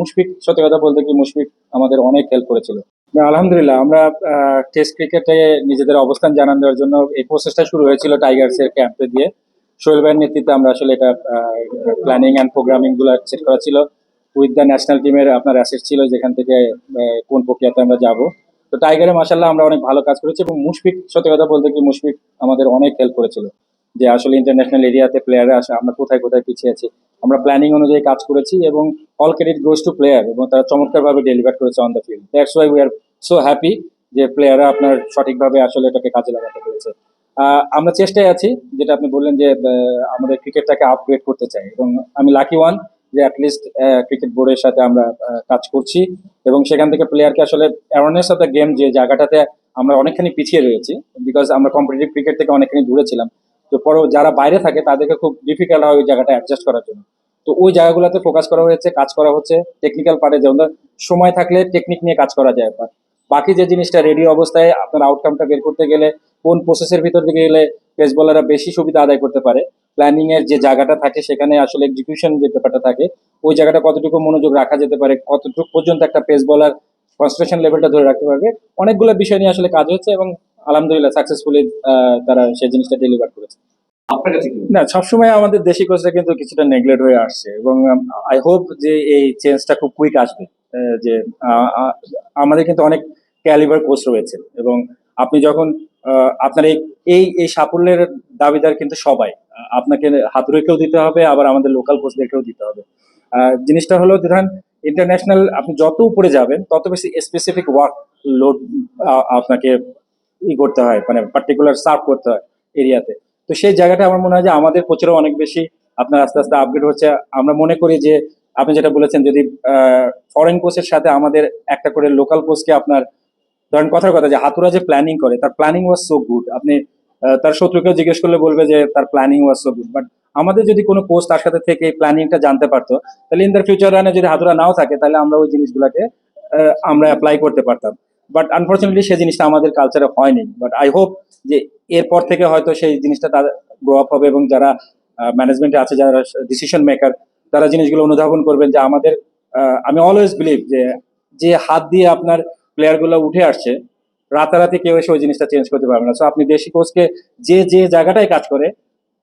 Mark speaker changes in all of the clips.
Speaker 1: মুশফিক, সত্যি কথা বলতে কি মুশফিক আমাদের অনেক হেল্প করেছিল। আলহামদুলিল্লাহ, আমরা টেস্ট ক্রিকেটে নিজেদের অবস্থান জানান দেওয়ার জন্য এই প্রসেসটা শুরু হয়েছিল টাইগার্সের ক্যাম্পে দিয়ে। সোহেল ভাইয়ের নেতৃত্বে আমরা আসলে এটা প্ল্যানিং অ্যান্ড প্রোগ্রামিংগুলো সেট করা ছিল। উইথ দ্য ন্যাশনাল টিমের আপনার অ্যাসেট ছিল যেখান থেকে কোন প্রক্রিয়াতে আমরা যাব। তো টাইগারে মাসাল্লাহ আমরা অনেক ভালো কাজ করেছি এবং মুশফিক, সত্যি কথা বলতে কি মুশফিক আমাদের অনেক হেল্প করেছিল। যে আসলে ইন্টারন্যাশনাল এরিয়াতে প্লেয়াররা আসে, আমরা কোথায় কোথায় পিছিয়ে আছি। আমরা প্ল্যানিং অনুযায়ী কাজ করেছি এবং all credit goes to player এবং তারা চমৎকারভাবে ডেলিভার করেছে on the field that's why we are so happy যে প্লেয়াররা আপনার সঠিকভাবে আসলে এটাকে কাজে লাগাতে পেরেছে। আমরা চেষ্টায় আছি, যেটা আপনি বললেন যে আমাদের ক্রিকেটটাকে আপগ্রেড করতে চাই এবং আমি লাকি ওয়ান যে অ্যাটলিস্ট ক্রিকেট বোর্ডের সাথে আমরা কাজ করছি এবং সেখান থেকে প্লেয়ারকে আসলে অ্যাওয়ারনেস অফ দ্য গেম যে জায়গাটাতে আমরা অনেকখানি পিছিয়ে রয়েছি বিকজ আমরা কম্পিটিটিভ ক্রিকেট থেকে অনেকখানি দূরে ছিলাম। তো পরে যারা বাইরে থাকে, তাদেরকে খুব ডিফিকাল্ট হয় ওই জায়গাটা অ্যাডজাস্ট করার জন্য। তো ওই জায়গাগুলোতে ফোকাস করা হয়েছে, কাজ করা হচ্ছে টেকনিক্যাল পার্টে যেমন সময় থাকলে টেকনিক নিয়ে কাজ করা যায়। বাকি যে জিনিসটা রেডি অবস্থায়, আপনার আউটকামটা বের করতে গেলে, কোন প্রসেসের ভিতর দিকে গেলে পেস বলাররা বেশি সুবিধা আদায় করতে পারে। প্ল্যানিং এর যে জায়গাটা থাকে, সেখানে আসলে এক্সিকিউশন যে ব্যাপারটা থাকে, ওই জায়গাটা কতটুকু মনোযোগ রাখা যেতে পারে, কতটুকু পর্যন্ত একটা পেস বলার কনসেন্ট্রেশন লেভেলটা ধরে রাখতে পারবে, অনেকগুলো বিষয় নিয়ে আসলে কাজ হচ্ছে এবং আলহামদুলিল্লাহ সাকসেসফুলি তারা সেই জিনিসটা ডেলিভার করেছে। না সবসময় আমাদের দেশি কোচটা কিন্তু কিছুটা নেগলেক্ট হয়ে আসছে এবং আই হোপ যে এই চেঞ্জটা খুব কুইক আসবে। যে আমাদের কিন্তু অনেক ক্যালিবার কোচ রয়েছে এবং আপনি যখন আপনার এই এই সাফল্যের দাবিদার কিন্তু সবাই। আপনাকে হাতুড়েকেও দিতে হবে আবার আমাদের লোকাল কোচদেরকেও দিতে হবে। জিনিসটা হলো ধরেন ইন্টারন্যাশনাল আপনি যত উপরে যাবেন তত বেশি স্পেসিফিক ওয়ার্ক লোড আপনাকে ই করতে হয় মানে পার্টিকুলার সার্ভ করতে হয় এরিয়াতে তো সেই জায়গাটা আমার মনে হয় যে আমাদের কোচেরও অনেক বেশি আপনার আস্তে আস্তে আপগ্রেড হচ্ছে। আমরা মনে করি যে আপনি যেটা বলেছেন, যদি ফরেন কোচের সাথে আমাদের একটা করে লোকাল কোচকে আপনার, ধরেন কথার কথা যে হাতুরা যে প্ল্যানিং করে, তার প্ল্যানিং ওয়াজ সো গুড আপনি তার শত্রুকেও জিজ্ঞেস করলে বলবে যে তার planning was so good but আমাদের যদি কোনো কোচ তার সাথে থেকে প্ল্যানিংটা জানতে পারতো, তাহলে ইন দ্য ফিউচার রানে যদি হাতুরা নাও থাকে, তাহলে আমরা ওই জিনিসগুলোকে আমরা অ্যাপ্লাই করতে পারতাম। বাট আনফর্চুনেটলি সেই জিনিসটা আমাদের কালচারে হয়নি। বাট আই হোপ যে এরপর থেকে হয়তো সেই জিনিসটা তার গ্রো আপ হবে এবং যারা ম্যানেজমেন্টে আছে, যারা ডিসিশন মেকার তারা জিনিসগুলো অনুধাবন করবেন যে আমাদের আমি অলওয়েজ বিলিভ যে যে হাত দিয়ে আপনার প্লেয়ারগুলো উঠে আসছে, রাতারাতি কেউ এসে ওই জিনিসটা চেঞ্জ করতে পারবে না। সো আপনি দেশি কোচকে যে যে জায়গাটায় কাজ করে,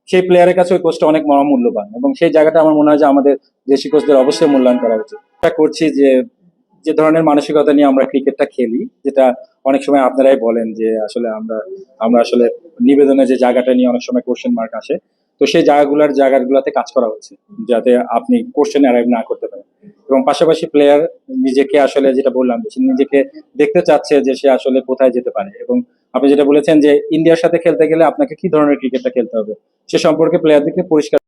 Speaker 1: সেই প্লেয়ারের কাছে ওই কোচটা অনেক মূল্যবান এবং সেই জায়গাটা আমার মনে হয় যে আমাদের দেশি কোচদের অবশ্যই মূল্যায়ন করা উচিত। করছি যে যে ধরনের মানসিকতা নিয়ে আমরা ক্রিকেটটা খেলি, যেটা অনেক সময় আপনারাই বলেন যে আসলে আমরা আমরা আসলে নিবেদনে যে জায়গাটা নিয়ে অনেক সময় কোশ্চেন মার্ক আসে, তো সেই জায়গাগুলোর জায়গাগুলোতে কাজ করা হচ্ছে, যাতে আপনি কোশ্চেন অ্যারাইভ না করতে পারেন। এবং পাশাপাশি প্লেয়ার নিজেকে আসলে যেটা বললাম সে নিজেকে দেখতে চাচ্ছে যে সে আসলে কোথায় যেতে পারে। এবং আপনি যেটা বলেছেন যে ইন্ডিয়ার সাথে খেলতে গেলে আপনাকে কি ধরনের ক্রিকেটটা খেলতে হবে, সে সম্পর্কে প্লেয়ারদেরকে পরিষ্কার